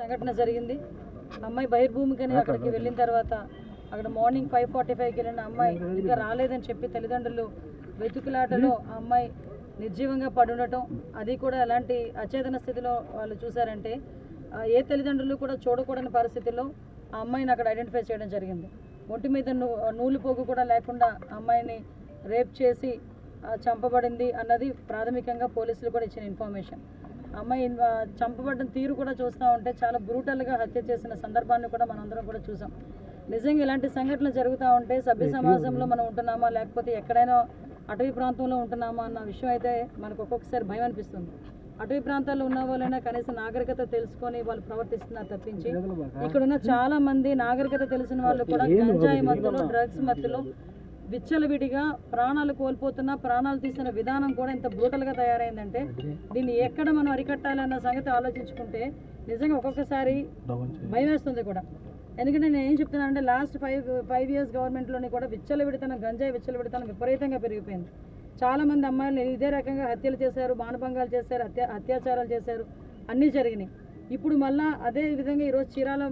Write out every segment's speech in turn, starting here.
సంఘటన జరిగింది. అమ్మాయి బహిర్భూమికని అక్కడికి వెళ్ళిన తర్వాత అక్కడ మార్నింగ్ ఫైవ్ ఫార్టీ ఫైవ్కి వెళ్ళిన అమ్మాయి ఇంకా రాలేదని చెప్పి తల్లిదండ్రులు వెతుకులాటలో ఆ అమ్మాయి నిర్జీవంగా పడి ఉండటం అది కూడా ఎలాంటి అచేతన స్థితిలో వాళ్ళు చూసారంటే ఆ, ఏ తల్లిదండ్రులు కూడా చూడకూడని పరిస్థితిలో ఆ అమ్మాయిని అక్కడ ఐడెంటిఫై చేయడం జరిగింది. ఒంటి మీద నూలు పోగు కూడా లేకుండా అమ్మాయిని రేప్ చేసి చంపబడింది అన్నది ప్రాథమికంగా పోలీసులు కూడా ఇచ్చిన ఇన్ఫర్మేషన్. అమ్మాయి ఆ, చంపబడిన తీరు కూడా చూస్తూ ఉంటే చాలా బ్రూటల్గా హత్య చేసిన సందర్భాన్ని కూడా మనందరం కూడా చూసాం. నిజంగా ఇలాంటి సంఘటనలు జరుగుతూ ఉంటే సభ్య సమాజంలో మనం ఉంటున్నామా లేకపోతే ఎక్కడైనా అటవీ ప్రాంతంలో ఉంటున్నామా అన్న విషయం అయితే మనకు ఒక్కొక్కసారి భయం అనిపిస్తుంది. అటవీ ప్రాంతాల్లో ఉన్న వాళ్ళైనా కనీసం నాగరికత తెలుసుకొని వాళ్ళు ప్రవర్తిస్తున్నారు తప్పించి ఇక్కడ ఉన్న చాలా మంది నాగరికత తెలిసిన వాళ్ళు కూడా గంజాయి మత్తులో డ్రగ్స్ మత్తులో విచ్చలవిడిగా ప్రాణాలు కోల్పోతున్న ప్రాణాలు తీసిన విధానం కూడా ఇంత బ్రూటల్గా తయారైందంటే దీన్ని ఎక్కడ మనం అరికట్టాలి అన్న సంగతి ఆలోచించుకుంటే నిజంగా ఒక్కొక్కసారి భయం వేస్తుంది కూడా. ఎందుకంటే నేను ఏం చెప్తున్నానంటే లాస్ట్ ఫైవ్ ఫైవ్ ఇయర్స్ గవర్నమెంట్లోని కూడా విచ్చలవిడితనం గంజాయి విచ్చలవిడితనం విపరీతంగా పెరిగిపోయింది. చాలా మంది అమ్మాయిలు ఇదే రకంగా హత్యలు చేశారు మానభంగాలు చేశారు అత్యా అత్యాచారాలు చేశారు. అన్నీ జరిగినాయి. ఇప్పుడు మళ్ళా అదే విధంగా ఈరోజు చీరాల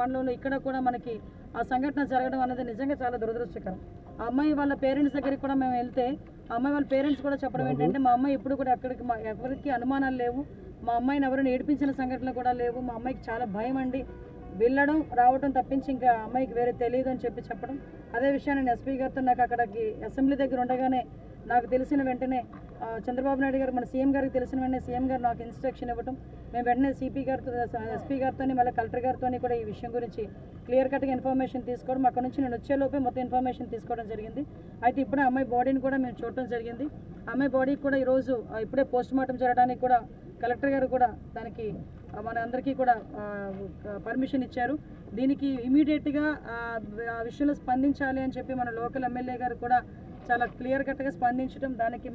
మండలంలో ఇక్కడ కూడా మనకి ఆ సంఘటన జరగడం అనేది నిజంగా చాలా దురదృష్టకరం. ఆ అమ్మాయి వాళ్ళ పేరెంట్స్ దగ్గరికి కూడా మేము వెళ్తే ఆ అమ్మాయి వాళ్ళ పేరెంట్స్ కూడా చెప్పడం ఏంటంటే మా అమ్మాయి ఇప్పుడు కూడా ఎక్కడికి మా ఎవరికి అనుమానాలు లేవు. మా అమ్మాయిని ఎవరిని ఏడిపించిన సంఘటనలు కూడా లేవు. మా అమ్మాయికి చాలా భయం అండి. వెళ్ళడం రావడం తప్పించి ఇంకా అమ్మాయికి వేరే తెలియదు అని చెప్పి చెప్పడం. అదే విషయాన్ని నేను ఎస్పీ గారితో నాకు అక్కడికి అసెంబ్లీ దగ్గర ఉండగానే నాకు తెలిసిన వెంటనే చంద్రబాబు నాయుడు గారు మన సీఎం గారికి తెలిసిన వెంటనే సీఎం గారు నాకు ఇన్స్ట్రక్షన్ ఇవ్వటం. మేము వెంటనే సిపి గారితో ఎస్పీ గారితో మళ్ళీ కలెక్టర్ గారితో కూడా ఈ విషయం గురించి క్లియర్ కట్గా ఇన్ఫర్మేషన్ తీసుకోవడం. అక్కడ నుంచి నేను వచ్చేలోపే మొత్తం ఇన్ఫర్మేషన్ తీసుకోవడం జరిగింది. అయితే ఇప్పుడే అమ్మాయి బాడీని కూడా మేము చూడటం జరిగింది. అమ్మాయి బాడీకి కూడా ఈరోజు ఇప్పుడే పోస్ట్ మార్టం జరగడానికి కూడా కలెక్టర్ గారు కూడా దానికి మన అందరికీ కూడా పర్మిషన్ ఇచ్చారు. దీనికి ఇమీడియట్గా ఆ విషయంలో స్పందించాలి అని చెప్పి మన లోకల్ ఎమ్మెల్యే గారు కూడా చాలా క్లియర్ కట్గా స్పందించడం దానికి